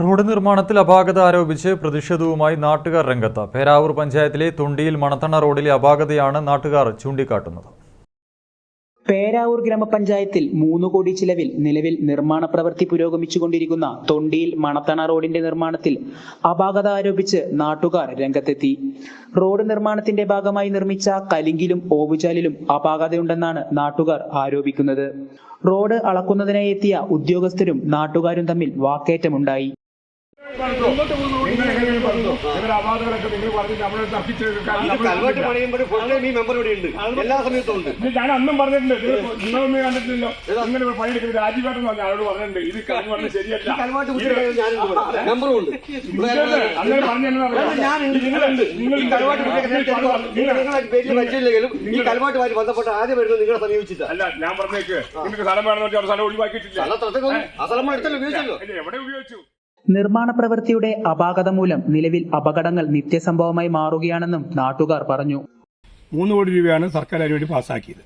Road നിർമ്മാണത്തിൽ അപാകത ആരോപിച്ച് പ്രതിഷേധവുമായി നാട്ടുകാർ രംഗത്ത്. പേരാവൂർ പഞ്ചായത്തിലെ തൊണ്ടിയിൽ മണത്തണ റോഡിലെ അപാകതയാണ് നാട്ടുകാർ ചൂണ്ടിക്കാട്ടുന്നത്. പേരാവൂർ ഗ്രാമപഞ്ചായത്തിൽ മൂന്ന് കോടി ചിലവിൽ നിലവിൽ നിർമ്മാണ പ്രവൃത്തി പുരോഗമിച്ചുകൊണ്ടിരിക്കുന്ന തൊണ്ടിയിൽ മണത്തണ റോഡിന്റെ നിർമ്മാണത്തിൽ അപാകത ആരോപിച്ച് നാട്ടുകാർ രംഗത്തെത്തി. റോഡ് നിർമ്മാണത്തിന്റെ ഭാഗമായി നിർമ്മിച്ച കലിങ്കിലും ഓവുചാലിലും അപാകതയുണ്ടെന്നാണ് നാട്ടുകാർ ആരോപിക്കുന്നത്. റോഡ് അളക്കുന്നതിനായി എത്തിയ ഉദ്യോഗസ്ഥരും നാട്ടുകാരും തമ്മിൽ വാക്കേറ്റമുണ്ടായി. നിങ്ങളുടെ നിങ്ങൾ പറഞ്ഞ് നമ്മളെ എല്ലാ സമയത്തും ഉണ്ട്. ഞാൻ അന്നും പറഞ്ഞിട്ടുണ്ട്. ഇത് നിങ്ങളൊന്നും കണ്ടിട്ടില്ലല്ലോ. നിങ്ങൾ പണിയെടുക്കുന്നത് രാജീവേട്ടൻ പറഞ്ഞ ആളോട് പറഞ്ഞിട്ടുണ്ട്. ഇത് പറഞ്ഞ ശരിയല്ല? അങ്ങനെ ഈ കൽവാട്ടുമായി ബന്ധപ്പെട്ട് ആദ്യം വരുന്നത് നിങ്ങളെ സമീപിച്ചിട്ടാ. അല്ല ഞാൻ പറഞ്ഞേക്ക്. നിങ്ങൾക്ക് സ്ഥലം വേണമെന്ന് വെച്ചാൽ സ്ഥലം ഒഴിവാക്കിയിട്ടില്ല. ആ സ്ഥലം എടുത്തല്ലോ ഉപയോഗിച്ചല്ലോ. എവിടെ ഉപയോഗിച്ചു? നിർമ്മാണ പ്രവൃത്തിയുടെ അപാകത മൂലം നിലവിൽ അപകടങ്ങൾ നിത്യസംഭവമായി മാറുകയാണെന്നും നാട്ടുകാർ പറഞ്ഞു. മൂന്ന് കോടി രൂപയാണ് സർക്കാർ അതിനുവേണ്ടി പാസ്സാക്കിയത്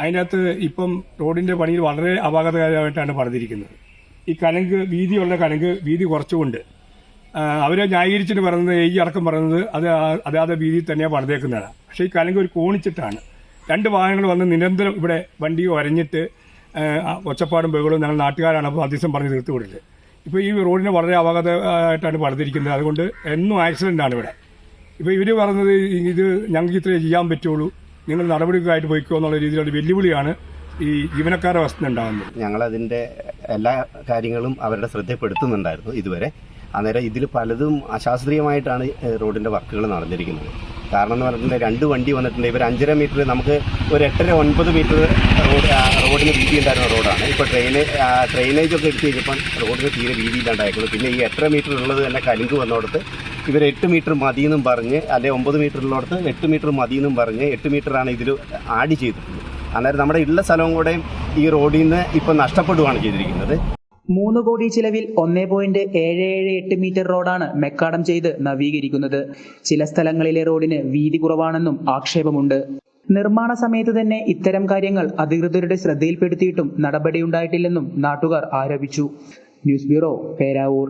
അതിനകത്ത് ഇപ്പം റോഡിന്റെ പണി വളരെ അപാകതകരമായിട്ടാണ് പറഞ്ഞിരിക്കുന്നത് ഈ കലങ്ക് വീതിയുള്ള കലങ്ക് വീതി കുറച്ചുകൊണ്ട് അവരെ ന്യായീകരിച്ചിട്ട് പറയുന്നത് ഈ അടക്കം പറയുന്നത് അത് അതാത് വീതിയിൽ തന്നെയാണ് പണിതേക്കുന്നതാണ്. പക്ഷേ ഈ കലങ്ക് ഒരു കോണിച്ചിട്ടാണ്. രണ്ട് വാഹനങ്ങൾ വന്ന് നിരന്തരം ഇവിടെ വണ്ടിയോ ആ ഒച്ചപ്പാടും ബഹളവും ഞങ്ങൾ നാട്ടുകാരാണ് അപ്പോൾ അദ്ദേഹം പറഞ്ഞ് തീർത്ത് കൊടുത്തത് ഇപ്പോൾ ഈ റോഡിനെ വളരെ അപകടമായിട്ടാണ് പണിതിരിക്കുന്നത്. അതുകൊണ്ട് എന്നും ആക്സിഡന്റ് ആണ് ഇവിടെ. ഇപ്പോൾ ഇവർ പറഞ്ഞത് ഇത് ഞങ്ങൾക്ക് ഇത്രേ ചെയ്യാൻ പറ്റുള്ളൂ. നിങ്ങൾ നടപടിക്കായിട്ട് പോയിക്കോ എന്നുള്ള രീതിയിലുള്ള വെല്ലുവിളിയാണ് ഈ ജീവനക്കാരുടെ വസ്തു ഉണ്ടാകുന്നത്. ഞങ്ങളതിന്റെ എല്ലാ കാര്യങ്ങളും അവരുടെ ശ്രദ്ധപ്പെടുത്തുന്നുണ്ടായിരുന്നു ഇതുവരെ. അന്നേരം ഇതിൽ പലതും അശാസ്ത്രീയമായിട്ടാണ് റോഡിന്റെ വർക്കുകൾ നടന്നിരിക്കുന്നത്. കാരണം എന്ന് പറഞ്ഞിട്ടുണ്ടെങ്കിൽ രണ്ട് വണ്ടി വന്നിട്ടുണ്ട്. ഇവർ അഞ്ചര മീറ്റർ നമുക്ക് ഒരു എട്ടര ഒൻപത് മീറ്റർ റോഡ് റോഡിന് വീതി ഉണ്ടായിരുന്ന റോഡാണ് ഇപ്പോൾ ട്രെയിന് ഡ്രെയിനേജ് ഒക്കെ എടുത്ത് കഴിഞ്ഞപ്പം റോഡിന് തീരെ വീതിയില്ലാണ്ടായിരിക്കുന്നു പിന്നെ ഈ എട്ടര മീറ്റർ ഉള്ളത് തന്നെ കലുങ്ക് വന്നോടത്ത് ഇവർ എട്ട് മീറ്റർ മതിയെന്നും പറഞ്ഞ് അല്ലെ ഒമ്പത് മീറ്റർ ഉള്ളടത്ത് എട്ട് മീറ്റർ മതിയെന്നും പറഞ്ഞ് എട്ട് മീറ്ററാണ് ഇതിൽ ആഡ് ചെയ്തിട്ടുള്ളത്. അന്നേരം നമ്മുടെ ഉള്ള സ്ഥലവും കൂടെയും ഈ റോഡിൽ നിന്ന് ഇപ്പം നഷ്ടപ്പെടുകയാണ് ചെയ്തിരിക്കുന്നത്. മൂന്ന് കോടി ചിലവിൽ ഒന്നേ പോയിന്റ് ഏഴ് ഏഴ് എട്ട് മീറ്റർ റോഡാണ് മെക്കാടം ചെയ്ത് നവീകരിക്കുന്നത്. ചില സ്ഥലങ്ങളിലെ റോഡിന് വീതി കുറവാണെന്നും ആക്ഷേപമുണ്ട്. നിർമ്മാണ സമയത്ത് തന്നെ ഇത്തരം കാര്യങ്ങൾ അധികൃതരുടെ ശ്രദ്ധയിൽപ്പെടുത്തിയിട്ടും നടപടിയുണ്ടായിട്ടില്ലെന്നും നാട്ടുകാർ ആരോപിച്ചു. News bureau Peravoor.